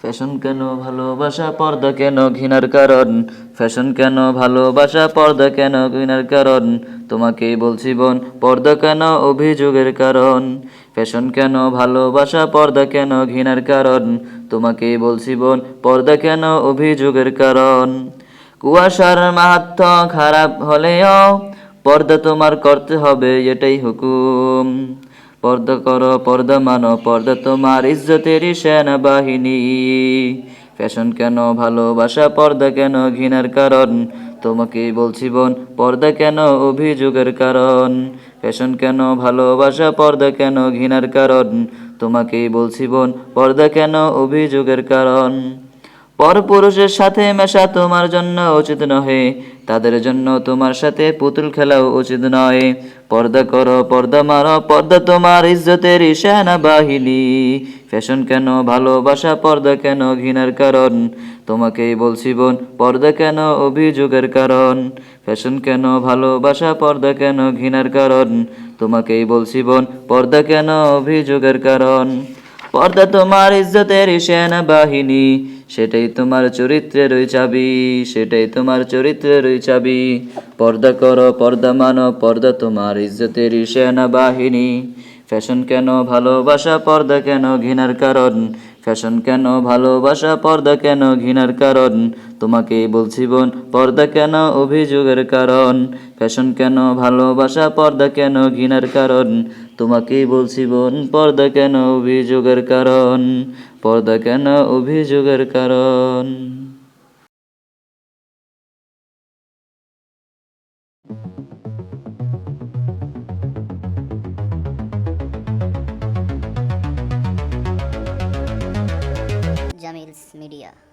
Fashion কেন ভালোবাসা পর্দা কেন ঘৃণার কারণ? ফ্যাশন কেন ভালোবাসা পর্দা কেন ঘৃণার কারণ? তোমাকেই বলছি বোন, পর্দা কেন অভিযোগের কারণ? ফ্যাশন কেন ভালোবাসা পর্দা কেন ঘৃণার কারণ? তোমাকেই বলছি বোন, পর্দা কেন অভিযোগের কারণ? কুয়াশার মাহাত্ম খারাপ হলেও পর্দা তোমার করতে হবে, এটাই হুকুম। পর্দা করো, পর্দা মানো, পর্দা তোমার ইজ্জতেরই সেনাবাহিনী। ফ্যাশন কেন ভালোবাসা, পর্দা কেন ঘৃণার কারণ? তোমাকেই বলছি বোন, পর্দা কেন অভিযোগের কারণ? ফ্যাশন কেন ভালোবাসা, পর্দা কেন ঘৃণার কারণ? তোমাকেই বলছি বোন, পর্দা কেন অভিযোগের কারণ? পরপুরুষের সাথে মেশা তোমার জন্য উচিত নহে, তাদের জন্য তোমার সাথে পুতুল খেলাও উচিত নয়। পর্দা করো, পর্দা মারো, পর্দা তোমার ইজ্জতের সেনা বাহিনী ফ্যাশন কেন, ভালোবাসা পর্দা কেন ঘৃণার কারণ? তোমাকেই বলছি বোন, পর্দা কেন অভিযোগের কারণ? ফ্যাশন কেন, ভালোবাসা পর্দা কেন ঘৃণার কারণ? তোমাকেই বলছি বোন, পর্দা কেন অভিযোগের কারণ? পর্দা তোমার ইজ্জতের সেনা বাহিনী সেটাই তোমার চরিত্রের চাবি, সেটাই তোমার চরিত্রের রই চাবি। পর্দা কর, পর্দা মানো, পর্দা তোমার ইজ্জতের সেনা বাহিনী ফ্যাশন কেন ভালোবাসা, পর্দা কেন ঘৃণার কারণ? ফ্যাশন কেন ভালোবাসা, পর্দা কেন ঘৃণার কারণ? তোমাকে বলছি বোন, পর্দা কেন অভিযোগের কারণ? ফ্যাশন কেন ভালোবাসা, পর্দা কেন ঘৃণার কারণ? তোমাকেই বলছি বোন, পর্দা কেন অভিযোগের কারণ? পর্দা কেন অভিযোগের কারণ? Media.